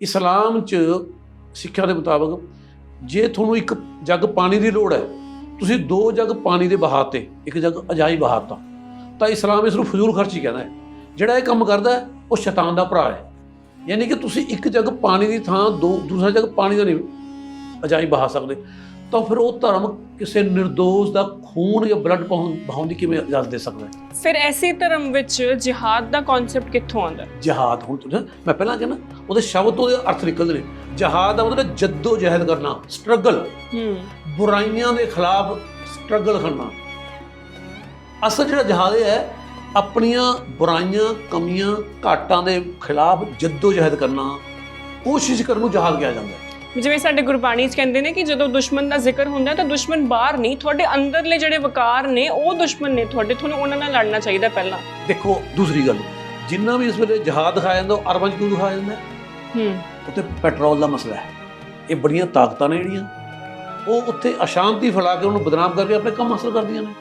ਇਸਲਾਮ 'ਚ ਸਿੱਖਿਆ ਦੇ ਮੁਤਾਬਕ ਜੇ ਤੁਹਾਨੂੰ ਇੱਕ ਜੱਗ ਪਾਣੀ ਦੀ ਲੋੜ ਹੈ, ਤੁਸੀਂ ਦੋ ਜੱਗ ਪਾਣੀ ਦੇ ਬਹਾਤੇ ਇੱਕ ਜੱਗ ਅਜਾਈ ਬਹਾਤਾ ਤਾਂ। ਇਸਲਾਮ ਇਸ ਨੂੰ ਫਜ਼ੂਲ ਖਰਚੀ ਕਹਿੰਦਾ ਹੈ। ਜਿਹੜਾ ਇਹ ਕੰਮ ਕਰਦਾ ਉਹ ਸ਼ੈਤਾਨ ਦਾ ਭਰਾ ਹੈ। ਯਾਨੀ ਕਿ ਤੁਸੀਂ ਇੱਕ ਜੱਗ ਪਾਣੀ ਦੀ ਥਾਂ, ਦੋ, ਦੂਸਰਾ ਜੱਗ ਪਾਣੀ ਦਾ ਨਹੀਂ ਅਜਾਈ ਬਹਾ ਸਕਦੇ। ਤਾਂ ਫਿਰ ਉਹ ਧਰਮ ਕਿਸੇ ਨਿਰਦੋਸ਼ ਦਾ ਖੂਨ ਜਾਂ ਬਲੱਡ ਬਹਾਉਣ ਦੀ ਕਿਵੇਂ ਇਜਾਜ਼ਤ ਦੇ ਸਕਦਾ ਹੈ? ਫਿਰ ਐਸੇ ਧਰਮ ਵਿੱਚ ਜਿਹਾਦ ਦਾ ਕਨਸੈਪਟ ਕਿੱਥੋਂ ਆਉਂਦਾ? ਜਹਾਦ ਹੁਣ ਤੁਸੀਂ ਮੈਂ ਪਹਿਲਾਂ ਕਿਹਾ ਨਾ ਉਹਦੇ ਸ਼ਬਦ ਤੋਂ ਉਹਦੇ ਅਰਥ ਨਿਕਲਦੇ ਨੇ। ਜਹਾਦ ਦਾ ਮਤਲਬ ਜੱਦੋ ਜਹਿਦ ਕਰਨਾ ਸਟਰਗਲ ਹੂੰ। ਬੁਰਾਈਆਂ ਦੇ ਖਿਲਾਫ ਸਟਰਗਲ ਕਰਨਾ। ਅਸਲ ਜਿਹੜਾ ਜਹਾਦ ਹੈ ਆਪਣੀਆਂ ਬੁਰਾਈਆਂ ਕਮੀਆਂ ਘਾਟਾਂ ਦੇ ਖਿਲਾਫ ਜੱਦੋ ਜਹਿਦ ਕਰਨਾ। ਕੋਸ਼ਿਸ਼ ਕਰਨ ਨੂੰ ਜਹਾਦ ਕਿਹਾ ਜਾਂਦਾ ਹੈ। ਜਿਵੇਂ ਸਾਡੇ ਗੁਰਬਾਣੀ 'ਚ ਕਹਿੰਦੇ ਨੇ ਕਿ ਜਦੋਂ ਦੁਸ਼ਮਣ ਦਾ ਜ਼ਿਕਰ ਹੁੰਦਾ ਤਾਂ ਦੁਸ਼ਮਣ ਬਾਹਰ ਨਹੀਂ ਤੁਹਾਡੇ ਅੰਦਰਲੇ ਜਿਹੜੇ ਵਕਾਰ ਨੇ ਉਹ ਦੁਸ਼ਮਣ ਨੇ ਤੁਹਾਡੇ ਤੁਹਾਨੂੰ ਉਹਨਾਂ ਨਾਲ ਲੜਨਾ ਚਾਹੀਦਾ ਪਹਿਲਾਂ। ਦੇਖੋ ਦੂਸਰੀ ਗੱਲ ਜਿੰਨਾ ਵੀ ਇਸ ਵੇਲੇ ਜਹਾਦ ਦਿਖਾਇਆ ਜਾਂਦਾ ਉਹ ਅਰਬਾਂ 'ਚ ਕਿਉਂ ਦਿਖਾਇਆ ਜਾਂਦਾ? ਹੈ? ਉੱਥੇ ਪੈਟਰੋਲ ਦਾ ਮਸਲਾ ਹੈ। ਇਹ ਬੜੀਆਂ ਤਾਕਤਾਂ ਨੇ ਜਿਹੜੀਆਂ। ਉਹ ਉੱਥੇ ਅਸ਼ਾਂਤੀ ਫੈਲਾ ਕੇ ਉਹਨੂੰ ਬਦਨਾਮ ਕਰਕੇ ਆਪਣੇ ਕੰਮ ਹਾਸਲ ਕਰਦੀਆਂ ਨੇ।